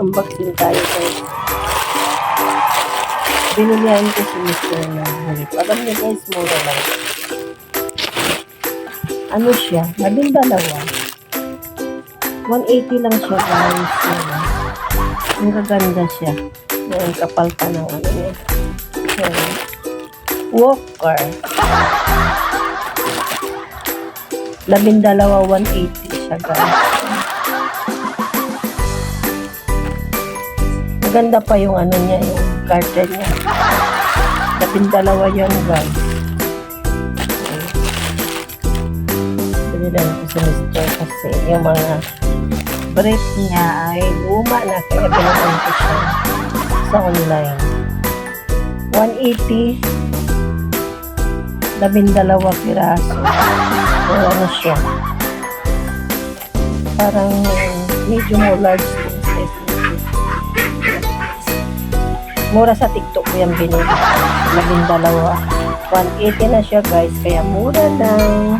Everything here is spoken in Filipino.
Unboxing tayo guys. Binilihan ko si Mr. ng Hulip. Alam niyo guys, mura lang. Ano siya? Labing dalawa. 180 lang siya guys. Ang gaganda siya. Yan, kapal pa ng ano niya. Yan. Walker. Labing dalawa, 180 siya guys. Maganda pa yung ano niya, yung carton niya. Labing dalawa yan guys. Binilan ko sa Mr. kasi yung mga brief niya ay luma na kaya binilan ko siya sa online. 180 labing dalawa piraso. Wala na siya. Parang medium or large Mura sa TikTok ko yung binili. Labing dalawa. 180 na siya guys, kaya mura lang.